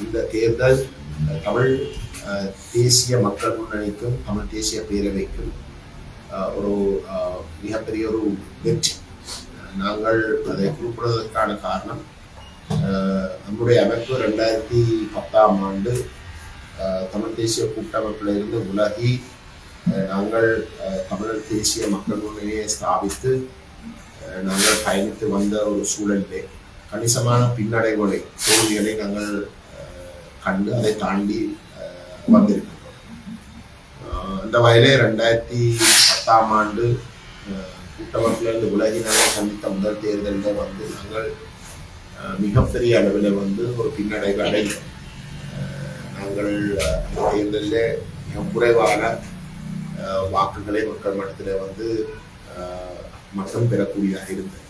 இந்த தேர்தல் தமிழ் தேசிய மக்கள் முன்னணிக்கும் தமிழ் தேசிய பேரவைக்கும் ஒரு மிகப்பெரிய ஒரு வெற்றி. நாங்கள் அதை குறிப்பிடுவதற்கான காரணம் நம்முடைய அமைப்பு ரெண்டாயிரத்தி பத்தாம் ஆண்டு தமிழ் தேசிய கூட்டமைப்பிலிருந்து உலகி நாங்கள் தமிழர் தேசிய மக்கள் முன்னணியை ஸ்தாபித்து நாங்கள் பயணித்து வந்த ஒரு சூழலிலே கணிசமான பின்னடைவுகளை தோல்விகளை நாங்கள் கண்டு அதை தாண்டி அஹ், வந்திருக்கின்றோம் இந்த வகையிலே ரெண்டாயிரத்தி பத்தாம் ஆண்டு அஹ், கூட்டமைப்பிலிருந்து உலகி சந்தித்த முதல் தேர்தலில் வந்து நாங்கள் மிகப்பெரிய அளவில் வந்து ஒரு பின்னடைவடை நாங்கள் தேர்தலில் மிக குறைவான அஹ், வாக்குகளை மக்கள் மட்டத்தில் வந்து மட்டும் பெறக்கூடியதாக இருந்தது.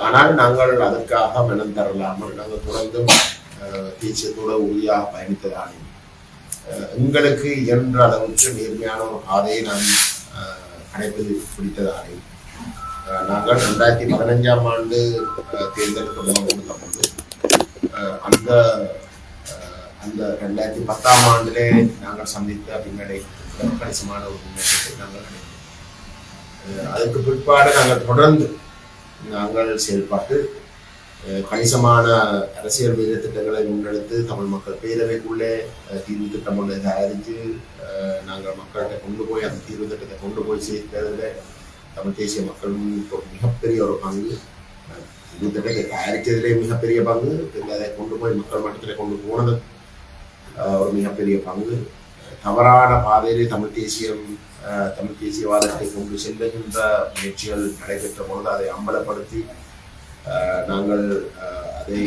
ஆனால் நாங்கள் அதற்காக மனம் தரலாமல் நாங்கள் தொடர்ந்தும் தேசியத்தோட உறுதியாக பயணித்ததாலே. உங்களுக்கு இயன்ற அளவுக்கு நேர்மையான ஒரு பாதையை நான் அஹ், பிடித்ததாலே. நாங்கள் ரெண்டாயிரத்தி பதினஞ்சாம் ஆண்டு அஹ், தேர்தலுக்கு கொடுத்த போது அஹ், அந்த அஹ், அந்த ரெண்டாயிரத்தி பத்தாம் ஆண்டிலே நாங்கள் சந்தித்த பின்னடை கணிசமான ஒரு முன்னேற்றத்தை நாங்கள் அடைந்தோம். அஹ், அதுக்கு பிற்பாடு நாங்கள் தொடர்ந்து நாங்கள் செயல்பாட்டு கணிசமான அரசியல் வேலை திட்டங்களை முன்னெடுத்து தமிழ் மக்கள் பேரவைக்குள்ளே தீர்வு திட்டம் ஒன்றை தயாரித்து நாங்கள் மக்கள்கிட்ட கொண்டு போய் அந்த தீர்வு திட்டத்தை கொண்டு போய் சேர்த்ததில் தமிழ் தேசிய மக்கள் மிகப்பெரிய ஒரு பங்கு. அஹ், தீர்வு திட்டத்தை தயாரித்ததிலே மிகப்பெரிய பங்கு அதை கொண்டு போய் மக்கள் மட்டத்தில் கொண்டு போனது ஒரு மிகப்பெரிய பங்கு. தவறான பாதையிலே தமிழ் தேசியம் தமிழ் தேசியவாதத்தை கொண்டு செல்லுகின்ற முயற்சிகள் நடைபெற்ற பொழுது அதை அம்பலப்படுத்தி நாங்கள் அதை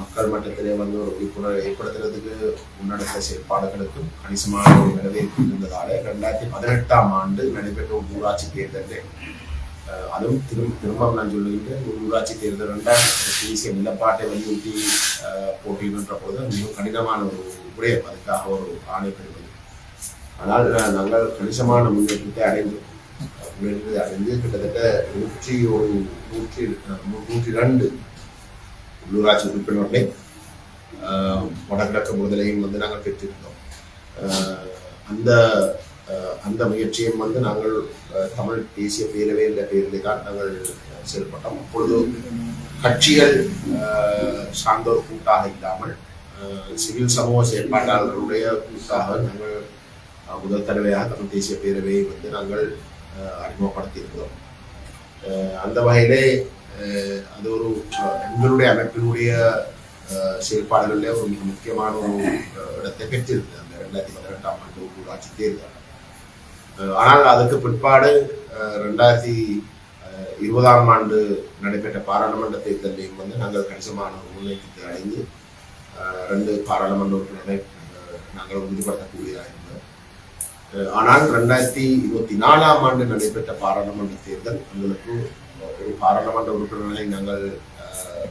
மக்கள் மட்டத்திலே வந்து ஒரு விழிப்புணர்வு ஏற்படுத்துறதுக்கு முன்னெடுத்த செயற்பாடுகளுக்கும் கணிசமான ஒரு வரவேற்பு இருந்ததாலே ரெண்டாயிரத்தி பதினெட்டாம் ஆண்டு நடைபெற்ற ஒரு ஊராட்சி தேர்தலில் அதுவும் திரும்ப திரும்ப நான் சொல்லுகின்றேன் ஒரு ஊராட்சி தேர்தல் என்றால் தேசிய நிலப்பாட்டை வலியுறுத்தி போட்டியிடுன்ற போது மிகவும் கடினமான ஒரு விடயம் அதுக்காக ஒரு ஆணை பெறுவது ஆனால் நாங்கள் கணிசமான முன்னேற்றத்தை அடைந்தோம் வென்று அடைந்து கிட்டத்தட்ட நூற்றி ஒரு நூற்றி நூற்றி ரெண்டு உள்ளூராட்சி உறுப்பினர்களை வடகிழக்கு முதலையும் வந்து நாங்கள் பெற்றிருந்தோம். அந்த அந்த முயற்சியும் வந்து நாங்கள் தமிழ் தேசிய பேரவை என்ற பேரில் தான் நாங்கள் செயல்பட்டோம். அப்பொழுது கட்சிகள் அஹ், சார்ந்த ஒரு கூட்டாக இல்லாமல் சிவில் சமூக செயற்பாட்டாளர்களுடைய கூட்டாக நாங்கள் முதல் தடவையாக தமிழ் தேசிய பேரவையை வந்து நாங்கள் அறிமுகப்படுத்தியிருக்கிறோம். அந்த வகையிலே அது ஒரு எங்களுடைய அமைப்பினுடைய செயல்பாடுகளில் ஒரு மிக முக்கியமான ஒரு இடத்தை பெற்றிருந்தது அந்த ரெண்டாயிரத்தி பதினெட்டாம் ஆண்டு உள்ளாட்சி தேர்தல். ஆனால் அதுக்கு பிற்பாடு ரெண்டாயிரத்தி இருபதாம் ஆண்டு நடைபெற்ற பாராளுமன்ற தேர்தலையும் வந்து நாங்கள் கணிசமான ஒரு முன்னேற்றத்தை அடைந்து ரெண்டு பாராளுமன்ற உறுப்பினரை நாங்கள் உறுதிப்படுத்தக்கூடியதாக ஆனால் ரெண்டாயிரத்தி இருபத்தி நாலாம் ஆண்டு நடைபெற்ற பாராளுமன்ற தேர்தல் எங்களுக்கு ஒரு பாராளுமன்ற உறுப்பினர்களை நாங்கள் அஹ்,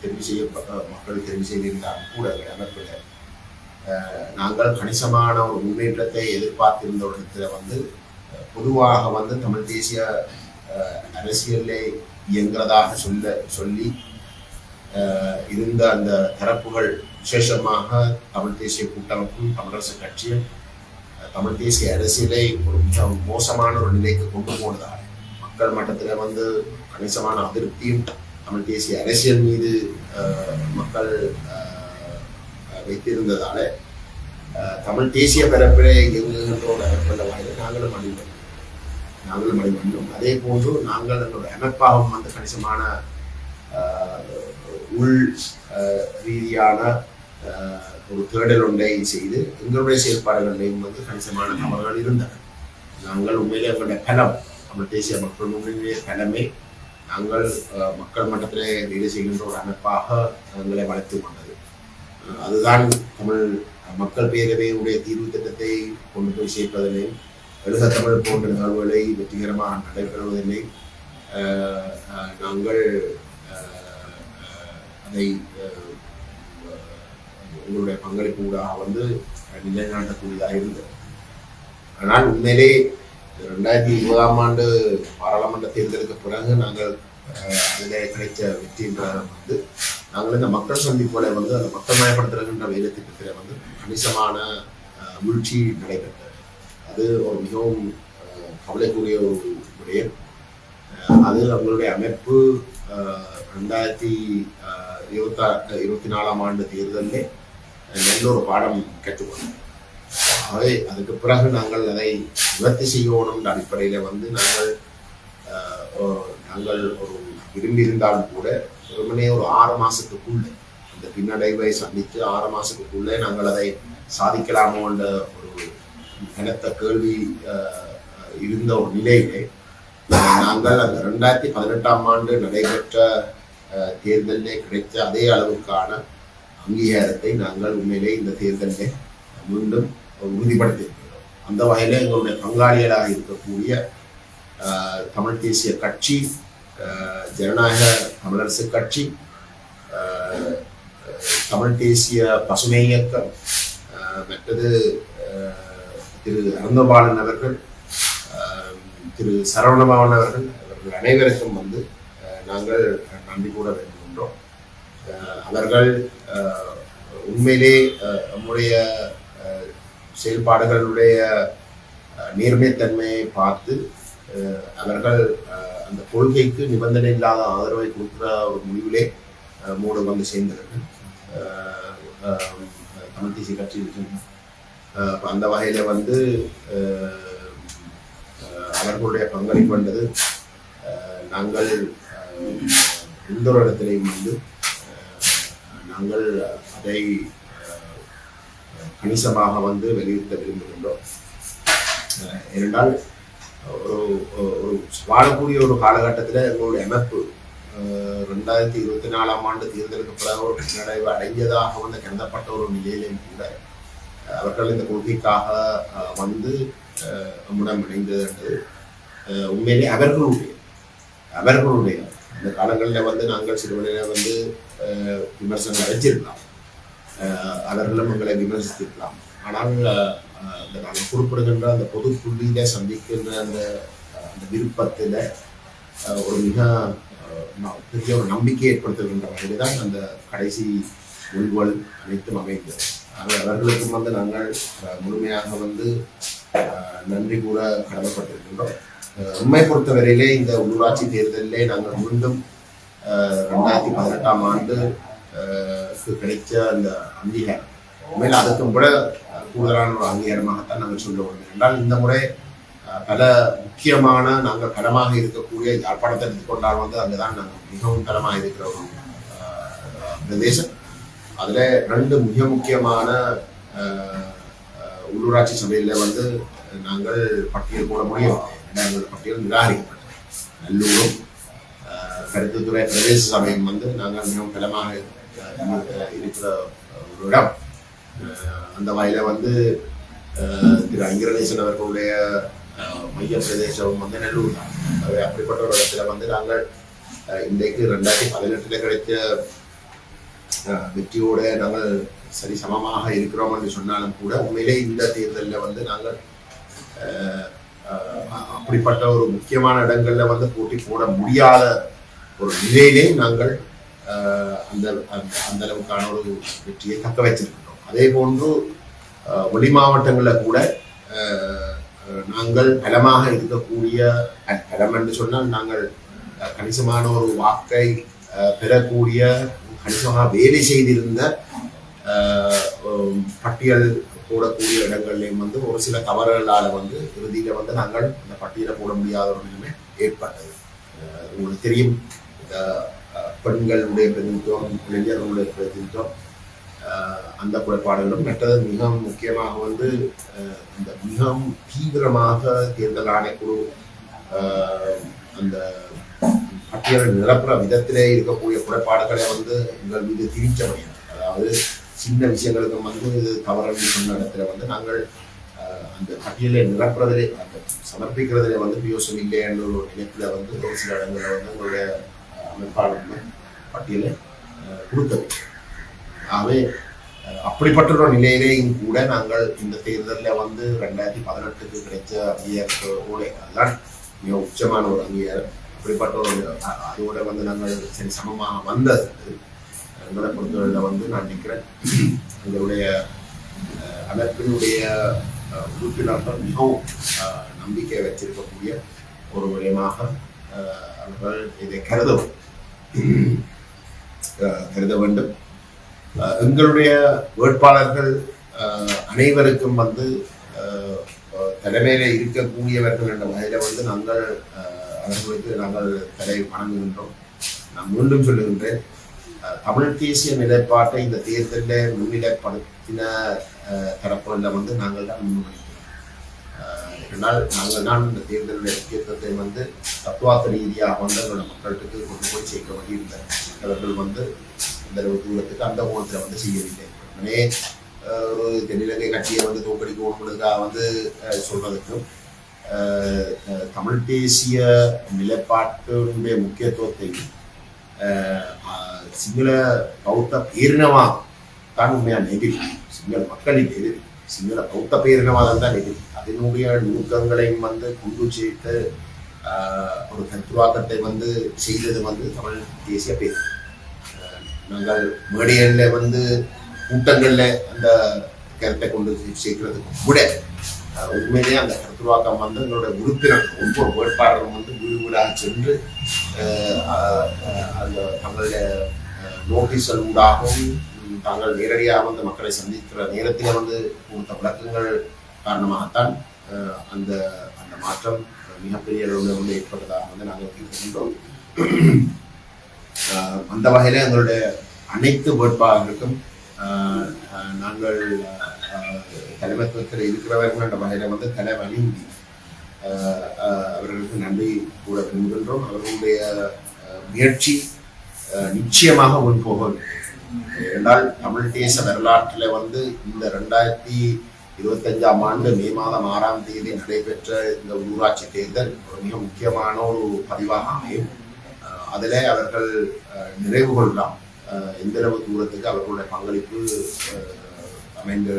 தெரிவு செய்யப்பட்ட மக்கள் தெரிவு செய்திருந்தாலும் கூட எங்கள் நாங்கள் கணிசமான ஒரு முன்னேற்றத்தை எதிர்பார்த்திருந்த ஒரு இடத்துல வந்து பொதுவாக வந்து தமிழ் தேசிய அரசியலை இயங்குறதாக சொல்ல சொல்லி இருந்த அந்த தரப்புகள் விசேஷமாக தமிழ் தேசிய கூட்டமைப்பும் தமிழரசு கட்சியும் தமிழ் தேசிய அரசியலை ஒரு மிக மோசமான ஒரு நிலைக்கு கொண்டு போனதால் மக்கள் மட்டத்தில் வந்து கணிசமான அதிருப்தியும் தமிழ் தேசிய அரசியல் மீது மக்கள் வைத்திருந்ததால் வைத்திருந்ததால தமிழ் தேசிய பரப்பிலே இயங்குகின்ற ஒரு அமைப்பில் நாங்களும் அணிந்தோம் நாங்களும் அணிவந்தோம் அதே போன்று நாங்கள் எங்களோட அமைப்பாகவும் வந்து கணிசமான உள் ரீதியான ஒரு தேடல் ஒன்றை செய்து எங்களுடைய செயல்பாடுகளிலையும் வந்து கணிசமான தவறுகள் இருந்தன நாங்கள் உண்மையிலே எங்களுடைய பலம் நம்ம தேசிய மக்கள் முன்னணியுடைய பலமே நாங்கள் மக்கள் மட்டத்திலே வேலை செய்கின்ற ஒரு அமைப்பாக எங்களை வளர்த்து கொண்டது அதுதான் தமிழ் மக்கள் பேரவையுடைய தீர்வு திட்டத்தை கொண்டு போய் சேர்ப்பதிலையும் எழுத தமிழ் போன்ற நிகழ்வுகளை வெற்றிகரமாக நடைபெறுவதில்லை நாங்கள் அதை உங்களுடைய பங்களிப்பு ஊடாக வந்து நிலைநாட்டக்கூடியதாக இருந்தது. ஆனால் உண்மையிலே ரெண்டாயிரத்தி இருபதாம் ஆண்டு பாராளுமன்ற தேர்தலுக்கு பிறகு நாங்கள் அதில் கிடைத்த வெற்றின்ற வந்து நாங்கள் இந்த மக்கள் சந்திப்புகளை வந்து அந்த மக்கள் மயப்படுத்துகின்ற வேலை திட்டத்தில் வந்து கணிசமான வீழ்ச்சி நடைபெற்றது. அது ஒரு மிகவும் கவலைக்கூடிய கவலைக்குரிய ஒரு விடயம் அது அவங்களுடைய அமைப்பு ரெண்டாயிரத்தி அஹ், இருபத்தா இருபத்தி நாலாம் ஆண்டு தேர்தலில் நல்ல ஒரு பாடம் கற்றுக்கொண்டோம் ஆகவே அதுக்கு பிறகு நாங்கள் அதை நிவர்த்தி செய்யணும்ன்ற அடிப்படையில் வந்து நாங்கள் நாங்கள் ஒரு விரும்பி இருந்தாலும் கூட வெறுமனே ஒரு ஆறு மாதத்துக்குள்ளே அந்த பின்னடைவை சந்தித்து ஆறு மாதத்துக்குள்ளே நாங்கள் அதை சாதிக்கலாமோ என்ற ஒரு கனத்த கேள்வி இருந்த ஒரு நிலையிலே நாங்கள் அந்த ரெண்டாயிரத்தி பதினெட்டாம் ஆண்டு நடைபெற்ற தேர்தலிலே கிடைத்த அதே அளவுக்கான அங்கீகாரத்தை நாங்கள் உண்மையிலே இந்த தேர்தலில் மீண்டும் உறுதிப்படுத்தியிருக்கிறோம். அந்த வகையில் எங்களுடைய பங்காளிகளாக இருக்கக்கூடிய தமிழ் தேசிய கட்சி ஜனநாயக தமிழரசு கட்சி தமிழ் தேசிய பசுமை இயக்கம் மற்றது திரு அருந்தபாலன் அவர்கள் திரு சரவணபவன் அவர்கள் அவர்கள் அனைவருக்கும் வந்து நாங்கள் நன்றி கூட வேண்டும். அவர்கள் உண்மையிலே நம்முடைய செயல்பாடுகளுடைய நேர்மைத்தன்மையை பார்த்து அவர்கள் அந்த கொள்கைக்கு நிபந்தனை இல்லாத ஆதரவை கொடுக்குற ஒரு முடிவிலே மூடு வந்து சேர்ந்திருக்கு தமிழ் தேசிய கட்சி அந்த வகையில் வந்து அவர்களுடைய பங்களிப்பு என்றது நாங்கள் எந்த ஒரு இடத்திலையும் வந்து நாங்கள் அதை கணிசமாக வந்து வலியுறுத்த விரும்புகின்றோம். ஏனென்றால் ஒரு ஒரு வாழக்கூடிய ஒரு காலகட்டத்தில் எங்களுடைய அமைப்பு ரெண்டாயிரத்தி இருபத்தி நாலாம் ஆண்டு தேர்தலுக்கு பிறகு ஒரு பின்னடைவு அடைஞ்சதாக வந்து கருதப்பட்ட ஒரு நிலையிலும் கூட அவர்கள் இந்த கொள்கைக்காக வந்து அஹ், நம்முடன் இணைந்தது என்று உண்மையிலே அவர்களுடைய அவர்களுடைய அந்த காலங்களில் வந்து நாங்கள் சிறுவனில் வந்து விமர்சனம் அடைஞ்சிருக்கலாம் அவர்களும் எங்களை விமர்சித்திருக்கலாம். ஆனால் அந்த நாங்கள் குறிப்பிடுகின்ற அந்த பொது புள்ளியில சந்திக்கின்ற அந்த அந்த விருப்பத்தில் ஒரு மிக பெரிய ஒரு நம்பிக்கை ஏற்படுத்துகின்ற வகையில் தான் அந்த கடைசி உள்வல் அனைத்தும் அமைந்தது. ஆனால் அவர்களுக்கும் வந்து நாங்கள் முழுமையாக வந்து நன்றி கூட கடமைப்பட்டிருக்கின்றோம். உண்மை பொறுத்தவரையிலே இந்த உள்ளூராட்சி தேர்தலிலே நாங்கள் மீண்டும் ரெண்டாயிரத்தி பதினெட்டாம் ஆண்டு கிடைத்த கிடைச்ச அந்த அங்கீகாரம். உண்மையில் அதுக்கும் கூட கூடுதலான ஒரு அங்கீகாரமாகத்தான் நாங்கள் சொல்ல வேண்டும் என்றால் இந்த முறை பல முக்கியமான நாங்கள் தரமாக இருக்கக்கூடிய யாழ்ப்பாணத்தை எடுத்துக்கொண்டால் வந்து அங்கதான் நாங்கள் மிகவும் தரமாக இருக்கிற ஒரு பிரதேசம். அதுல ரெண்டு மிக முக்கியமான உள்ளூராட்சி சபையில வந்து நாங்கள் பட்டியல் போட முடியும் பட்டியல் நிராகரிக்கப்பட்டது. நல்லூரும் கருத்துத்துறை பிரதேச சபையும் வந்து நாங்கள் மிகவும் பலமாக இருக்கிற ஒரு இடம். அந்த வகையில் வந்து திரு அங்கிரணேசன் அவர்களுடைய மைய பிரதேசம் வந்து நல்லூர் தான். அப்படிப்பட்ட ஒரு இடத்துல வந்து நாங்கள் இன்றைக்கு ரெண்டாயிரத்தி பதினெட்டுல கிடைத்த வெற்றியோட நாங்கள் சரி சமமாக இருக்கிறோம் என்று சொன்னாலும் கூட உண்மையிலே இந்த தேர்தலில் வந்து நாங்கள் அப்படிப்பட்ட ஒரு முக்கியமான இடங்கள்ல வந்து போட்டி போட முடியாத ஒரு நிலையிலே நாங்கள் அந்த அந்த- அந்த அளவுக்கான ஒரு வெற்றியை தக்க வச்சிருக்கிறோம் அதே போன்று அஹ், வெளி மாவட்டங்களில் கூட நாங்கள் பலமாக இருக்கக்கூடிய பலம் என்று சொன்னால் நாங்கள் கணிசமான ஒரு வாக்கை பெறக்கூடிய கணிசமாக வேலை செய்திருந்த பட்டியல் போடக்கூடிய இடங்கள்லையும் வந்து ஒரு சில தவறுகளால் வந்து இறுதியில் வந்து நாங்கள் அந்த பட்டியலை போட முடியாத ஒரு நிலைமை ஏற்பட்டது. உங்களுக்கு தெரியும். பெண்களுடைய பிரதிநிதித்துவம் இளைஞர்களுடைய பிரதிநிதித்துவம் அந்த குறைபாடுகளும் மற்றது மிகவும் முக்கியமாக வந்து இந்த மிகவும் தீவிரமாக தேர்தல் ஆணைக்குழு அந்த பட்டியலை நிரப்புற விதத்திலே இருக்கக்கூடிய குறைபாடுகளை வந்து எங்கள் மீது திணிக்க முடியும் அதாவது சின்ன விஷயங்களுக்கும் வந்து இது தவறுன்னு சொன்ன இடத்துல வந்து நாங்கள் அந்த பட்டியலை நிரப்புறதிலே அந்த சமர்ப்பிக்கிறதுல வந்து பியோசம் இல்லை என்ற ஒரு நினைப்பில் வந்து ஒரு சில இடங்களில் வந்து எங்களுடைய அமைப்பாளர்கள் பட்டியலை அஹ், கொடுக்கவில்லை ஆகவே அப்படிப்பட்ட ஒரு நிலையிலேயும் கூட நாங்கள் இந்த தேர்தலில் வந்து ரெண்டாயிரத்தி பதினெட்டுக்கு கிடைச்ச அங்கீகாரத்தோட அதுதான் மிக உச்சமான ஒரு அங்கீகாரம். அப்படிப்பட்ட ஒரு அதோட வந்து நாங்கள் சரி சமமாக வந்தது. எங்களை பொறுத்தவரையில் வந்து நான் நிற்கிறேன் எங்களுடைய அமைப்பினுடைய உறுப்பினர்கள் மிகவும் நம்பிக்கை வச்சிருக்கக்கூடிய ஒரு விடயமாக அவர்கள் இதை கருதவும் கருத வேண்டும் எங்களுடைய வேட்பாளர்கள் அனைவருக்கும் வந்து தலைமையில இருக்கக்கூடியவர்கள் என்ற வகையில வந்து நாங்கள் அவர்களுக்கு நாங்கள் தலை வணங்குகின்றோம் நான் மீண்டும் சொல்லுகின்றேன் தமிழ் தேசிய நிலைப்பாட்டை இந்த தேர்தலில் முன்னிலைப்படுத்தின தரப்புகளில் வந்து நாங்கள் தான் முன்வைக்கிறோம் அஹ், நாங்கள் தான் இந்த தேர்தல் முக்கியத்துவத்தை வந்து தத்துவார்த்த ரீதியாக வந்து எங்களோட மக்களுக்கு கொண்டு போய் சேர்க்க வேண்டியிருந்தது. அவர்கள் வந்து இந்த தூரத்துக்கு அந்த கோணத்தில் வந்து செய்யவில்லை. உடனே ஒரு தென்னிலங்கை கட்சியை வந்து தோக்கடிக்கணுங்கிறதுக்காக வந்து அஹ், சொல்றதுக்கும் தமிழ் தேசிய நிலைப்பாட்டினுடைய முக்கியத்துவத்தை சிங்கள பௌத்த பேரினமாக தான் உண்மையாக எதிரி சிங்கள மக்களின் எதிரி சிங்கள பௌத்த பேரினவாதம் தான் இது. அதனுடைய நுணுக்கங்களையும் வந்து கொண்டு சேர்த்து ஒரு கருத்துவாக்கத்தை வந்து செய்தது வந்து தமிழ் தேசிய பேர். நாங்கள் மேடைகளில் வந்து கூட்டங்களில் அந்த கருத்தை கொண்டு சே- சேர்க்கிறதுக்கு கூட. உண்மையிலேயே அந்த கருத்துருவாக்கம் வந்து எங்களோட உறுப்பினர் ஒவ்வொரு வேட்பாளரும் வந்து வீடு வீடாக சென்று அந்த தங்களுடைய நோட்டீஸ்கள் ஊடாகவும் தாங்கள் நேரடியாக வந்து மக்களை சந்திக்கிற நேரத்தில் வந்து கொடுத்த விளக்கங்கள் காரணமாகத்தான் அந்த அந்த மாற்றம் மிகப்பெரிய அளவில் வந்து ஏற்பட்டதாக வந்து நாங்கள் இருக்கின்றோம் அந்த வகையில் எங்களுடைய அனைத்து வேட்பாளர்களுக்கும் நாங்கள் தலைமைத்துவத்தில் இருக்கிறவர்கள் என்ற வகையில் வந்து தலை வணங்கி அவர்களுக்கு நன்றி கூட விரும்புகின்றோம். அவர்களுடைய முயற்சி நிச்சயமாக நிச்சயமாக வேண்டும் என்றால் தமிழ் தேச வரலாற்றில் வந்து இந்த ரெண்டாயிரத்தி இருபத்தஞ்சாம் ஆண்டு மே மாதம் ஆறாம் தேதி நடைபெற்ற இந்த உள்ளூராட்சி தேர்தல் ஒரு மிக முக்கியமான ஒரு பதிவாக அமையும். அதிலே அவர்கள் நிறைவு கொள்ளலாம். எந்தளவு தூரத்துக்கு அவர்களுடைய பங்களிப்பு அமைந்து